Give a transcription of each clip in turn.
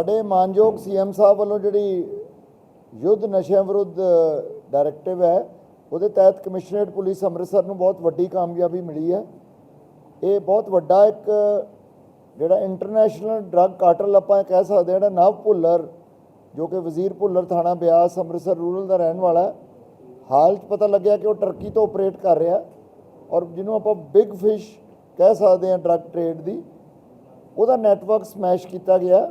ਸਾਡੇ ਮਾਨਯੋਗ ਸੀਐਮ ਸਾਹਿਬ ਵੱਲੋਂ ਜਿਹੜੀ ਯੁੱਧ ਨਸ਼ਿਆਂ ਵਿਰੁੱਧ ਡਾਇਰੈਕਟਿਵ ਹੈ, ਉਹਦੇ ਤਹਿਤ ਕਮਿਸ਼ਨਰੇਟ ਪੁਲਿਸ ਅੰਮ੍ਰਿਤਸਰ ਨੂੰ ਬਹੁਤ ਵੱਡੀ ਕਾਮਯਾਬੀ ਮਿਲੀ ਹੈ। ਇਹ ਬਹੁਤ ਵੱਡਾ ਇੱਕ ਜਿਹੜਾ ਇੰਟਰਨੈਸ਼ਨਲ ਡਰੱਗ ਕਾਰਟਲ ਆਪਾਂ ਕਹਿ ਸਕਦੇ ਹਾਂ, ਜਿਹੜਾ ਨਵ ਭੁੱਲਰ, ਜੋ ਕਿ ਵਜ਼ੀਰ ਭੁੱਲਰ ਥਾਣਾ ਬਿਆਸ ਅੰਮ੍ਰਿਤਸਰ ਰੂਰਲ ਦਾ ਰਹਿਣ ਵਾਲਾ ਹਾਲ 'ਚ ਪਤਾ ਲੱਗਿਆ ਕਿ ਉਹ ਟਰਕੀ ਤੋਂ ਆਪਰੇਟ ਕਰ ਰਿਹਾ ਔਰ ਜਿਹਨੂੰ ਆਪਾਂ ਬਿਗ ਫਿਸ਼ ਕਹਿ ਸਕਦੇ ਹਾਂ ਡਰੱਗ ਟ੍ਰੇਡ ਦੀ, ਉਹਦਾ ਨੈਟਵਰਕ ਸਮੈਸ਼ ਕੀਤਾ ਗਿਆ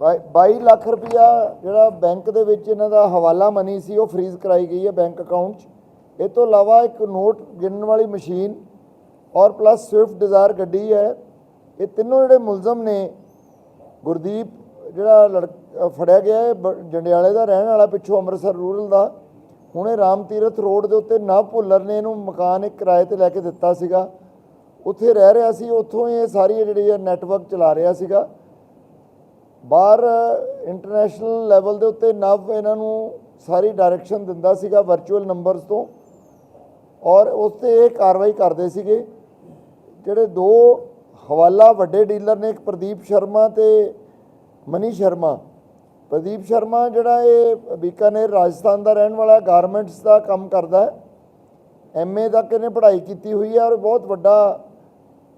22 ਲੱਖ ਰੁਪਇਆ ਜਿਹੜਾ ਬੈਂਕ ਦੇ ਵਿੱਚ ਇਹਨਾਂ ਦਾ ਹਵਾਲਾ ਮਨੀ ਸੀ, ਉਹ ਫ੍ਰੀਜ਼ ਕਰਾਈ ਗਈ ਹੈ ਬੈਂਕ ਅਕਾਊਂਟ 'ਚ। ਇਹ ਤੋਂ ਇਲਾਵਾ ਇੱਕ ਨੋਟ ਗਿਣਨ ਵਾਲੀ ਮਸ਼ੀਨ ਔਰ ਪਲੱਸ ਸਵਿਫਟ ਡਿਜ਼ਾਇਰ ਗੱਡੀ ਹੈ। ਇਹ ਤਿੰਨੋਂ ਜਿਹੜੇ ਮੁਲਜ਼ਮ ਨੇ, ਗੁਰਦੀਪ ਜਿਹੜਾ ਲੜਕ- ਫੜਿਆ ਗਿਆ ਹੈ, ਬ- ਜੰਡਿਆਲੇ ਦਾ ਰਹਿਣ ਵਾਲਾ ਪਿੱਛੋਂ ਅੰਮ੍ਰਿਤਸਰ ਰੂਰਲ ਦਾ। ਹੁਣੇ ਰਾਮ ਤੀਰਥ ਰੋਡ ਦੇ ਉੱਤੇ ਨਾ ਭੁੱਲਰ ਨੇ ਇਹਨੂੰ ਮਕਾਨ ਇੱਕ ਕਿਰਾਏ ਤੇ ਲੈ ਕੇ ਦਿੱਤਾ ਸੀਗਾ। ਉੱਥੇ ਰਹਿ ਰਿਹਾ ਸੀ, ਉੱਥੋਂ ਹੀ ਇਹ ਸਾਰੀ ਜਿਹੜੀ ਇਹ ਨੈਟਵਰਕ ਚਲਾ ਰਿਹਾ ਸੀਗਾ। ਬਾਹਰ ਇੰਟਰਨੈਸ਼ਨਲ ਲੈਵਲ ਦੇ ਉੱਤੇ ਨਵ ਇਹਨਾਂ ਨੂੰ ਸਾਰੀ ਡਾਇਰੈਕਸ਼ਨ ਦਿੰਦਾ ਸੀਗਾ ਵਰਚੁਅਲ ਨੰਬਰਸ ਤੋਂ ਔਰ ਉਸ ਤੇ ਇਹ ਕਾਰਵਾਈ ਕਰਦੇ ਸੀਗੇ। ਜਿਹੜੇ ਦੋ ਹਵਾਲਾ ਵੱਡੇ ਡੀਲਰ ਨੇ, ਇੱਕ ਪ੍ਰਦੀਪ ਸ਼ਰਮਾ ਤੇ ਮਨੀ ਸ਼ਰਮਾ। ਪ੍ਰਦੀਪ ਸ਼ਰਮਾ ਜਿਹੜਾ ਇਹ ਬੀਕਾਨੇਰ, ਰਾਜਸਥਾਨ ਦਾ ਰਹਿਣ ਵਾਲਾ ਗਾਰਮੈਂਟਸ ਦਾ ਕੰਮ ਕਰਦਾ ਹੈ। ਐਮਏ ਤੱਕ ਇਹਨੇ ਪੜ੍ਹਾਈ ਕੀਤੀ ਹੋਈ ਹੈ ਔਰ ਬਹੁਤ ਵੱਡਾ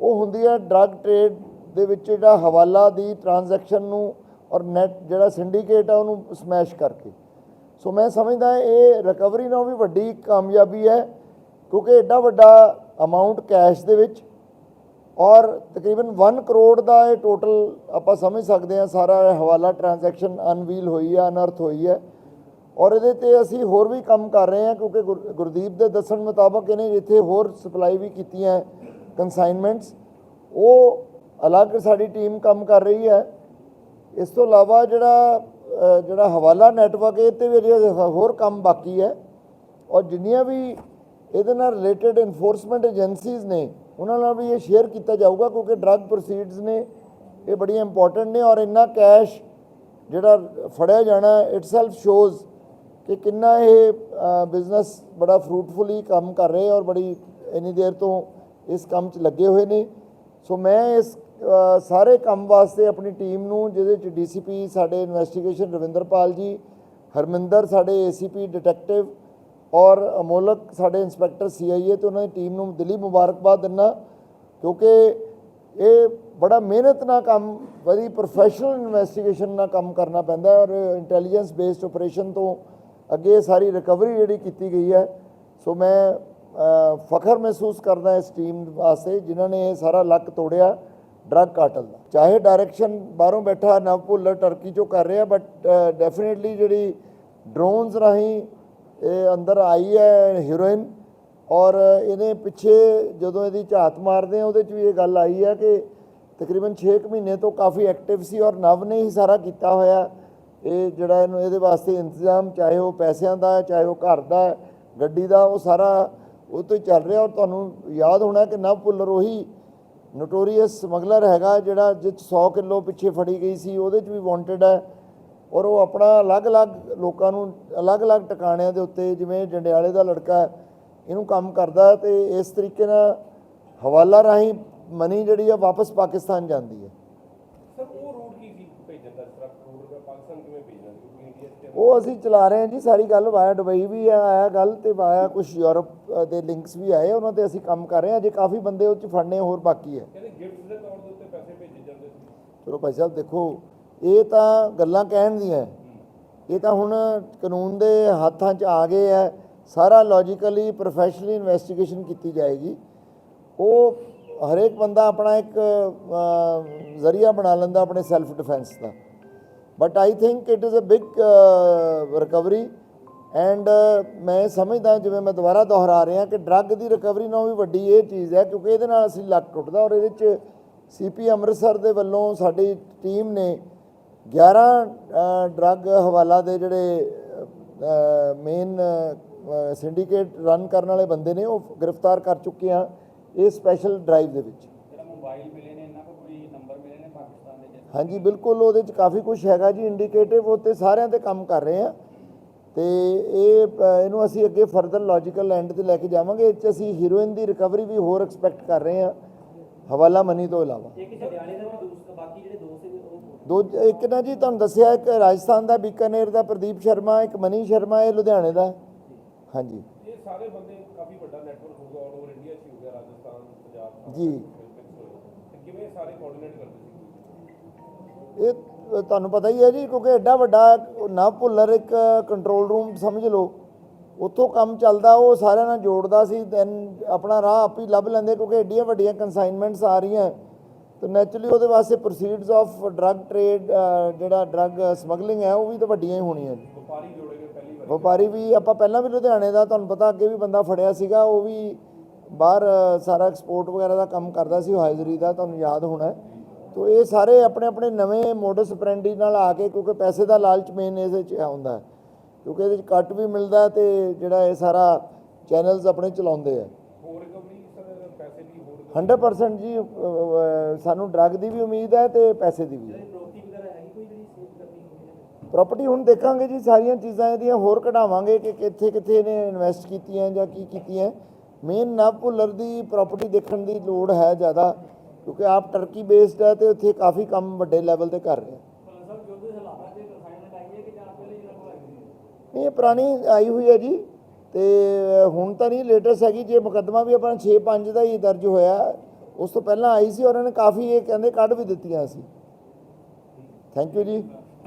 ਉਹ ਹੁੰਦੀ ਹੈ ਡਰੱਗ ਟ੍ਰੇਡ ਦੇ ਵਿੱਚ ਜਿਹੜਾ ਹਵਾਲਾ ਦੀ ਟ੍ਰਾਂਜੈਕਸ਼ਨ ਨੂੰ ਔਰ ਨੈਟ ਜਿਹੜਾ ਸਿੰਡੀਕੇਟ ਹੈ ਉਹਨੂੰ ਸਮੈਸ਼ ਕਰਕੇ। ਸੋ ਮੈਂ ਸਮਝਦਾ ਇਹ ਰਿਕਵਰੀ ਨਾਲੋਂ ਵੀ ਵੱਡੀ ਕਾਮਯਾਬੀ ਹੈ, ਕਿਉਂਕਿ ਐਡਾ ਵੱਡਾ ਅਮਾਉਂਟ ਕੈਸ਼ ਦੇ ਵਿੱਚ ਔਰ ਤਕਰੀਬਨ 1 ਕਰੋੜ ਦਾ ਇਹ ਟੋਟਲ ਆਪਾਂ ਸਮਝ ਸਕਦੇ ਹਾਂ ਸਾਰਾ ਹਵਾਲਾ ਟ੍ਰਾਂਜੈਕਸ਼ਨ ਅਨਵੀਲ ਹੋਈ ਹੈ ਅਨਰਥ ਹੋਈ ਹੈ ਔਰ ਇਹਦੇ ਤੇ ਅਸੀਂ ਹੋਰ ਵੀ ਕੰਮ ਕਰ ਰਹੇ ਹਾਂ, ਕਿਉਂਕਿ ਗੁਰ- ਗੁਰਦੀਪ ਦੇ ਦੱਸਣ ਮੁਤਾਬਕ ਇਹਨੇ ਜਿੱਥੇ ਹੋਰ ਸਪਲਾਈ ਵੀ ਕੀਤੀਆਂ। ਕਨਸਾਈਨਮੈਂਟਸ ਉਹ ਅਲੱਗ ਸਾਡੀ ਟੀਮ ਕੰਮ ਕਰ ਰਹੀ ਹੈ। ਇਸ ਤੋਂ ਇਲਾਵਾ ਜਿਹੜਾ ਜਿਹੜਾ ਹਵਾਲਾ ਨੈਟਵਰਕ ਇਹ ਤੇ ਵੀ ਅਜੇ ਹੋਰ ਕੰਮ ਬਾਕੀ ਹੈ। ਔਰ ਜਿੰਨੀਆਂ ਵੀ ਇਹਦੇ ਨਾਲ ਰਿਲੇਟਡ ਇਨਫੋਰਸਮੈਂਟ ਏਜੰਸੀਜ਼ ਨੇ, ਉਹਨਾਂ ਨਾਲ ਵੀ ਇਹ ਸ਼ੇਅਰ ਕੀਤਾ ਜਾਊਗਾ, ਕਿਉਂਕਿ ਡਰੱਗ ਪ੍ਰੋਸੀਡਸ ਨੇ, ਇਹ ਬੜੀਆਂ ਇੰਪੋਰਟੈਂਟ ਨੇ। ਔਰ ਇੰਨਾ ਕੈਸ਼ ਜਿਹੜਾ ਫੜਿਆ ਜਾਣਾ ਇਟਸੈਲਫ ਸ਼ੋਜ਼ ਕਿ ਕਿੰਨਾ ਇਹ ਬਿਜ਼ਨਸ ਬੜਾ ਫਰੂਟਫੁਲੀ ਕੰਮ ਕਰ ਰਹੇ ਔਰ ਬੜੀ, ਇੰਨੀ ਦੇਰ ਤੋਂ ਇਸ ਕੰਮ 'ਚ ਲੱਗੇ ਹੋਏ ਨੇ। ਸੋ ਮੈਂ ਇਸ ਸਾਰੇ ਕੰਮ ਵਾਸਤੇ ਆਪਣੀ ਟੀਮ ਨੂੰ, ਜਿਹਦੇ 'ਚ ਡੀਸੀਪੀ ਸਾਡੇ ਇਨਵੈਸਟੀਗੇਸ਼ਨ ਰਵਿੰਦਰਪਾਲ ਜੀ, ਹਰਮਿੰਦਰ ਸਾਡੇ ਏਸੀਪੀ ਡਿਟੈਕਟਿਵ ਔਰ ਅਮੋਲਕ ਸਾਡੇ ਇੰਸਪੈਕਟਰ ਸੀਆਈਏ ਤੇ ਉਹਨਾਂ ਦੀ ਟੀਮ ਨੂੰ ਦਿਲੀ ਮੁਬਾਰਕਬਾਦ ਦਿੰਦਾ ਕਿਉਂਕਿ ਇਹ ਬੜਾ ਮਿਹਨਤ ਨਾਲ ਕੰਮ, ਬੜੀ ਪ੍ਰੋਫੈਸ਼ਨਲ ਇਨਵੈਸਟੀਗੇਸ਼ਨ ਨਾਲ ਕੰਮ ਕਰਨਾ ਪੈਂਦਾ ਹੈ ਔਰ ਇੰਟੈਲੀਜੈਂਸ ਬੇਸਡ ਆਪਰੇਸ਼ਨ ਤੋਂ ਅੱਗੇ ਸਾਰੀ ਰਿਕਵਰੀ ਜਿਹੜੀ ਕੀਤੀ ਗਈ ਹੈ। ਸੋ ਮੈਂ ਫਖਰ ਮਹਿਸੂਸ ਕਰਦਾ ਇਸ ਟੀਮ ਵਾਸਤੇ, ਜਿਨ੍ਹਾਂ ਨੇ ਇਹ ਸਾਰਾ ਲੱਕ ਤੋੜਿਆ ਡਰੱਗ ਕਾਟਲ ਦਾ। ਚਾਹੇ ਡਾਇਰੈਕਸ਼ਨ ਬਾਹਰੋਂ ਬੈਠਾ ਨਵ ਭੁੱਲਰ ਟਰਕੀ ਚੋਂ ਕਰ ਰਿਹਾ ਬਟ ਡੈਫੀਨਿਟਲੀ ਜਿਹੜੀ ਡਰੋਨਸ ਰਾਹੀਂ ਇਹ ਅੰਦਰ ਆਈ ਹੈ ਹੀਰੋਇਨ ਔਰ ਇਹਨੇ ਪਿੱਛੇ ਜਦੋਂ ਇਹਦੀ ਝਾਤ ਮਾਰਦੇ ਆ, ਉਹਦੇ 'ਚ ਵੀ ਇਹ ਗੱਲ ਆਈ ਹੈ ਕਿ ਤਕਰੀਬਨ 6 ਮਹੀਨੇ ਤੋਂ ਕਾਫੀ ਐਕਟਿਵ ਸੀ, ਔਰ ਨਵ ਨੇ ਹੀ ਸਾਰਾ ਕੀਤਾ ਹੋਇਆ। ਇਹ ਜਿਹੜਾ ਇਹਨੂੰ, ਇਹਦੇ ਵਾਸਤੇ ਇੰਤਜ਼ਾਮ, ਚਾਹੇ ਉਹ ਪੈਸਿਆਂ ਦਾ, ਚਾਹੇ ਉਹ ਘਰ ਦਾ, ਗੱਡੀ ਦਾ, ਉਹ ਸਾਰਾ ਉਹ ਤੋਂ ਹੀ ਚੱਲ ਰਿਹਾ ਔਰ ਤੁਹਾਨੂੰ ਯਾਦ ਹੋਣਾ ਕਿ ਨਵ ਭੁੱਲਰ ਉਹੀ ਨੋਟੋਰੀਅਸ ਸਮਗਲਰ ਹੈਗਾ ਜਿਹੜਾ ਜਿਹ 'ਚ 100 ਕਿਲੋ ਪਿੱਛੇ ਫੜੀ ਗਈ ਸੀ, ਉਹਦੇ 'ਚ ਵੀ ਵਾਂਟਡ ਹੈ ਔਰ ਉਹ ਆਪਣਾ ਅਲੱਗ-ਅਲੱਗ ਲੋਕਾਂ ਨੂੰ ਅਲੱਗ-ਅਲੱਗ ਟਿਕਾਣਿਆਂ ਦੇ ਉੱਤੇ ਜਿਵੇਂ ਜੰਡਿਆਲੇ ਦਾ ਲੜਕਾ ਇਹਨੂੰ ਕੰਮ ਕਰਦਾ ਹੈ ਤੇ ਇਸ ਤਰੀਕੇ ਨਾਲ ਹਵਾਲਾ ਰਾਹੀਂ ਮਨੀ ਜਿਹੜੀ ਆ ਵਾਪਸ ਪਾਕਿਸਤਾਨ ਜਾਂਦੀ ਹੈ ਸਰ ਉਹ ਰੂਟ ਕੀ ਸੀ ਭੇਜਣ ਦਾ ਸਰ ਰੂਟ ਦਾ ਪਾਕਿਸਤਾਨ ਕਿਵੇਂ ਭੇਜਣਾ ਸੀ ਕਿਉਂਕਿ ਇੰਡੀਆ ਚ ਉਹ ਅਸੀਂ ਚਲਾ ਰਹੇ ਹਾਂ ਜੀ ਸਾਰੀ ਗੱਲ ਵਾਇਆ ਦੁਬਈ ਵੀ ਆਇਆ ਗੱਲ ਤੇ ਵਾਇਆ ਕੁਝ ਯੂਰਪ ਦੇ ਲਿੰਕਸ ਵੀ ਆਏ ਉਹਨਾਂ ਤੇ ਅਸੀਂ ਕੰਮ ਕਰ ਰਹੇ ਹਾਂ। ਜੇ ਕਾਫੀ ਬੰਦੇ ਉਹ ਚ ਫੜਨੇ ਹੋਰ ਬਾਕੀ ਹੈ। ਕਹਿੰਦੇ ਗਿਫਟਸ ਦੇ ਤੌਰ ਦੇ ਉੱਤੇ ਪੈਸੇ ਭੇਜੇ ਜਾਂਦੇ ਸੀ। ਚਲੋ ਭਾਈ ਸਾਹਿਬ ਦੇਖੋ ਇਹ ਤਾਂ ਗੱਲਾਂ ਕਹਿਣ ਦੀਆਂ। ਇਹ ਤਾਂ ਹੁਣ ਕਾਨੂੰਨ ਦੇ ਹੱਥਾਂ 'ਚ ਆ ਗਏ ਹੈ ਸਾਰਾ ਲੌਜੀਕਲੀ ਪ੍ਰੋਫੈਸ਼ਨਲੀ ਇਨਵੈਸਟੀਗੇਸ਼ਨ ਕੀਤੀ ਜਾਏਗੀ। ਉਹ ਹਰੇਕ ਬੰਦਾ ਆਪਣਾ ਇੱਕ ਜ਼ਰੀਆ ਬਣਾ ਲੈਂਦਾ ਆਪਣੇ self defence the. But I think it is a big recovery and ਮੈਂ ਸਮਝਦਾ ਜਿਵੇਂ ਮੈਂ ਦੁਬਾਰਾ ਦੁਹਰਾ ਰਿਹਾ ਕਿ ਡਰੱਗ ਦੀ ਰਿਕਵਰੀ ਨਾਲੋਂ ਵੀ ਵੱਡੀ ਇਹ ਚੀਜ਼ ਹੈ, ਕਿਉਂਕਿ ਇਹਦੇ ਨਾਲ ਅਸੀਂ ਲੱਕ ਟੁੱਟਦਾ ਔਰ ਇਹਦੇ ਵਿੱਚ ਸੀਪੀ ਅੰਮ੍ਰਿਤਸਰ ਦੇ ਵੱਲੋਂ ਸਾਡੀ ਟੀਮ ਨੇ 11 ਡਰੱਗ ਹਵਾਲਾ ਦੇ ਜਿਹੜੇ ਮੇਨ ਸਿੰਡੀਕੇਟ ਰਨ ਕਰਨ ਵਾਲੇ ਬੰਦੇ ਨੇ, ਉਹ ਗ੍ਰਿਫਤਾਰ ਕਰ ਚੁੱਕੇ ਆ, ਇਹ ਸਪੈਸ਼ਲ ਡਰਾਈਵ ਦੇ ਵਿੱਚ। ਜਿਹੜਾ ਮੋਬਾਈਲ ਮਿਲੇ ਨੇ ਇਹਨਾਂ ਕੋਲ ਕੋਈ ਨੰਬਰ ਮਿਲੇ ਨੇ ਪਾਕਿਸਤਾਨ ਦੇ ਜਿਹੜੇ ਹਾਂਜੀ ਬਿਲਕੁਲ ਉਹਦੇ ਚ ਕਾਫੀ ਕੁਝ ਹੈਗਾ ਜੀ ਇੰਡੀਕੇਟਿਵ ਉਹ ਤੇ ਸਾਰਿਆਂ ਤੇ ਕੰਮ ਕਰ ਰਹੇ ਆ। ਤੇ ਇਹ ਇਹਨੂੰ ਅਸੀਂ ਅੱਗੇ ਫਰਦਰ ਲੌਜੀਕਲ ਐਂਡ ਤੇ ਲੈ ਕੇ ਜਾਵਾਂਗੇ। ਇਹ 'ਚ ਅਸੀਂ ਹੀਰੋਇਨ ਦੀ ਰਿਕਵਰੀ ਵੀ ਹੋਰ ਐਕਸਪੈਕਟ ਕਰ ਰਹੇ ਆ ਹਵਾਲਾ ਮਨੀ ਤੋਂ ਇਲਾਵਾ। ਦਾ ਵੀ ਦੂਸਰਾ ਬਾਕੀ ਜਿਹੜੇ ਦੋ ਸੀ ਉਹ ਦੋ ਇੱਕ ਨਾ ਜੀ ਤੁਹਾਨੂੰ ਦੱਸਿਆ ਇੱਕ ਰਾਜਸਥਾਨ ਦਾ ਬੀਕਾਨੇਰ ਦਾ ਪ੍ਰਦੀਪ ਸ਼ਰਮਾ ਇੱਕ ਮਨੀ ਸ਼ਰਮਾ ਇਹ ਲੁਧਿਆਣੇ ਦਾ। ਹਾਂਜੀ। ਇਹ ਸਾਰੇ ਬੰਦੇ ਕਾਫੀ ਵੱਡਾ ਨੈਟਵਰਕ ਹੋਊਗਾ ਆਲ ਓਵਰ ਇੰਡੀਆ ਚ ਹੀ ਹੋਊਗਾ ਰਾਜਸਥਾਨ ਪੰਜਾਬ ਜੀ। ਤੇ ਕਿਵੇਂ ਸਾਰੇ ਕੋਆਰਡੀਨੇਟ ਕਰਦੇ ਸੀ ਇਹ ਤੁਹਾਨੂੰ ਪਤਾ ਹੀ ਹੈ ਜੀ ਕਿਉਂਕਿ ਐਡਾ ਵੱਡਾ ਨਾ ਭੁੱਲਰ ਇੱਕ ਕੰਟਰੋਲ ਰੂਮ ਸਮਝ ਲਓ। ਉੱਥੋਂ ਕੰਮ ਚੱਲਦਾ ਉਹ ਸਾਰਿਆਂ ਨਾਲ ਜੋੜਦਾ ਸੀ ਦੈਨ ਆਪਣਾ ਰਾਹ ਆਪ ਹੀ ਲੱਭ ਲੈਂਦੇ ਕਿਉਂਕਿ ਐਡੀਆਂ ਵੱਡੀਆਂ ਕਨਸਾਈਨਮੈਂਟਸ ਆ ਰਹੀਆਂ। ਤੇ ਨੈਚੁਰਲੀ ਉਹਦੇ ਵਾਸਤੇ ਪ੍ਰੋਸੀਡਸ ਆਫ ਡਰੱਗ ਟ੍ਰੇਡ ਜਿਹੜਾ ਡਰੱਗ ਸਮਗਲਿੰਗ ਹੈ ਉਹ ਵੀ ਤਾਂ ਵੱਡੀਆਂ ਹੀ ਹੋਣੀਆਂ ਜੀ। ਵਪਾਰੀ ਪਹਿਲੀ ਵਾਰ। ਵਪਾਰੀ ਵੀ ਆਪਾਂ ਪਹਿਲਾਂ ਵੀ ਲੁਧਿਆਣੇ ਦਾ ਤੁਹਾਨੂੰ ਪਤਾ ਅੱਗੇ ਵੀ ਬੰਦਾ ਫੜਿਆ ਸੀਗਾ ਉਹ ਵੀ ਬਾਹਰ ਸਾਰਾ ਐਕਸਪੋਰਟ ਵਗੈਰਾ ਦਾ ਕੰਮ ਕਰਦਾ ਸੀ ਹਾਜ਼ਰੀ ਦਾ ਤੁਹਾਨੂੰ ਯਾਦ ਹੋਣਾ ਹੈ। ਤੋ ਇਹ ਸਾਰੇ ਆਪਣੇ ਆਪਣੇ ਨਵੇਂ ਮੋਡਸ ਆਪਰੈਂਡੀ ਨਾਲ ਆ ਕੇ ਕਿਉਂਕਿ ਪੈਸੇ ਦਾ ਲਾਲਚ ਮੇਨ ਇਹਦੇ ਚ ਆਉਂਦਾ ਹੈ। ਕਿਉਂਕਿ ਇਹਦੇ ਚ ਕੱਟ ਵੀ ਮਿਲਦਾ ਹੈ ਤੇ ਜਿਹੜਾ ਇਹ ਸਾਰਾ ਚੈਨਲਸ ਆਪਣੇ ਚਲਾਉਂਦੇ ਆ। ਹੋਰ ਰਿਕਵਰੀ ਸਰ ਪੈਸੇ ਦੀ ਹੋਰ 100% ਜੀ ਸਾਨੂੰ ਡਰੱਗ ਦੀ ਵੀ ਉਮੀਦ ਹੈ ਤੇ ਪੈਸੇ ਦੀ ਵੀ। ਪ੍ਰੋਪਰਟੀ ਵਗੈਰਾ ਹੈਗੀ ਕੋਈ ਜਿਹੜੀ ਸੇਵ ਕਰਨੀ ਹੋਵੇ ਪ੍ਰਾਪਰਟੀ ਹੁਣ ਦੇਖਾਂਗੇ ਜੀ ਸਾਰੀਆਂ ਚੀਜ਼ਾਂ ਇਹਦੀਆਂ ਹੋਰ ਕਢਾਵਾਂਗੇ ਕਿ ਕਿੱਥੇ ਕਿੱਥੇ ਇਹਨੇ ਇਨਵੈਸਟ ਕੀਤੀਆਂ ਜਾਂ ਕੀ ਕੀਤੀਆਂ। ਮੇਨ ਨਵ ਭੁੱਲਰ ਦੀ ਪ੍ਰਾਪਰਟੀ ਦੇਖਣ ਦੀ ਲੋੜ ਹੈ ਜ਼ਿਆਦਾ। ਕਿਉਂਕਿ ਆਪ ਟਰਕੀ ਬੇਸਡ ਹੈ ਤੇ ਉੱਥੇ ਕਾਫੀ ਕੰਮ ਵੱਡੇ ਲੈਵਲ ਤੇ ਕਰ ਰਿਹਾ। ਨਹੀਂ, ਇਹ ਪੁਰਾਣੀ ਆਈ ਹੋਈ ਹੈ ਜੀ ਤੇ ਹੁਣ ਤਾਂ ਨਹੀਂ ਲੇਟੈਸਟ ਹੈਗੀ। ਜੇ ਮੁਕੱਦਮਾ ਵੀ ਆਪਣਾ 6-5 ਦਾ ਹੀ ਦਰਜ ਹੋਇਆ, ਉਸ ਤੋਂ ਪਹਿਲਾਂ ਆਈ ਸੀ ਉਹਨਾਂ ਨੇ ਕਾਫੀ ਇਹ ਕਹਿੰਦੇ ਕੱਢ ਵੀ ਦਿੱਤੀਆਂ ਸੀ। ਥੈਂਕ ਯੂ ਜੀ।